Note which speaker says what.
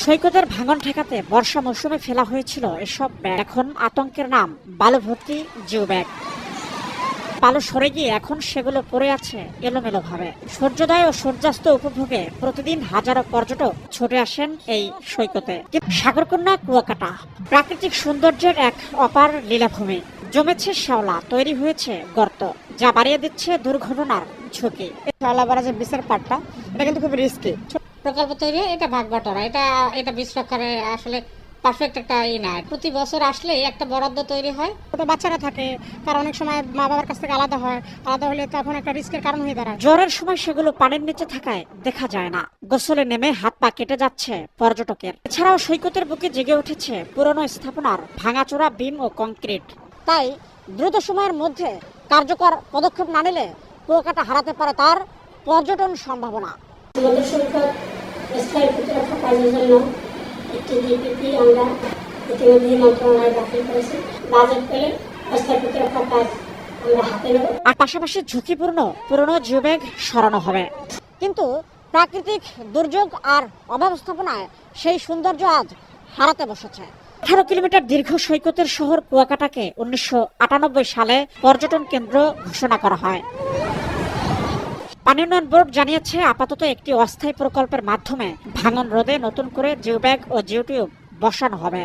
Speaker 1: সৈকতের ভাঙন ঠেকাতে বর্ষা মৌসুমে ফেলা হয়েছিল এসব ব্যাগ। এখন আতঙ্কের নাম বালু ভর্তি জিও ব্যাগ বালু সরে গিয়ে এখন সেগুলো পড়ে আছে এলোমেলো ভাবে সূর্যোদয় ও সূর্যাস্ত উপভোগে প্রতিদিন হাজারো পর্যটক ছুটে আসেন এই সৈকতে। সাগরকন্যা, কুয়াকাটা। প্রাকৃতিক সৌন্দর্যের এক অপার লীলাভূমি। জমেছে শ্যাওলা, তৈরি হয়েছে গর্ত, যা বাড়িয়ে দিচ্ছে দুর্ঘটনার ঝুঁকি।
Speaker 2: শাওলা বারাজের বিচের পাটটা, এটা কিন্তু খুব রিস্কি
Speaker 3: প্রকল্প তৈরি হয় এটা ভাগ বাটোয়ারা এটা এটা বিশ রক্ষার আসলে পারফেক্ট একটা ই না। প্রতি বছর আসলে একটা বরাদ্দ তৈরি হয়।
Speaker 2: ছোট বাচ্চারা থাকে তারা অনেক সময় মা বাবার কাছ থেকে আলাদা হয়। আলাদা হলে তখন একটা রিস্কের কারণ হয়ে দাঁড়ায়।
Speaker 1: জ্বরের সময় সেগুলো পানির নিচে থাকায় দেখা যায় না। গোসলে নেমে হাত পা কেটে যাচ্ছে পর্যটকের। এছাড়াও সৈকতের বুকে জেগে উঠেছে পুরনো স্থাপনার ভাঙাচোরা বিম ও কংক্রিট।
Speaker 2: তাই দ্রুত সময়ের মধ্যে কার্যকর পদক্ষেপ না নিলে কুয়াকাটা হারাতে পারে তার পর্যটন সম্ভাবনা।
Speaker 4: সৈকত স্থায়ী প্রতিরক্ষা কাজের জন্য একটি ডিপিপি আমরা ইতিমধ্যে মন্ত্রণালয়ে দাখিল করেছি। বাজেট পেলে স্থায়ী প্রতিরক্ষা কাজ আমরা হাতে নেব।
Speaker 1: আর পাশাপাশি ঝুঁকিপূর্ণ পুরনো জিওব্যাগ সরানো হবে।
Speaker 2: কিন্তু প্রাকৃতিক দুর্যোগ আর অব্যবস্থাপনায় সেই সৌন্দর্য আজ হারাতে বসেছে।
Speaker 1: আঠারো কিলোমিটার দীর্ঘ সৈকতের শহর কুয়াকাটাকে উনিশশো আটানব্বই সালে পর্যটন কেন্দ্র ঘোষণা করা হয়। পানি উন্নয়ন বোর্ড জানিয়েছে আপাতত একটি অস্থায়ী প্রকল্পের মাধ্যমে ভাঙন রোধে নতুন করে জিওব্যাগ ও জিওটিউব বসানো হবে।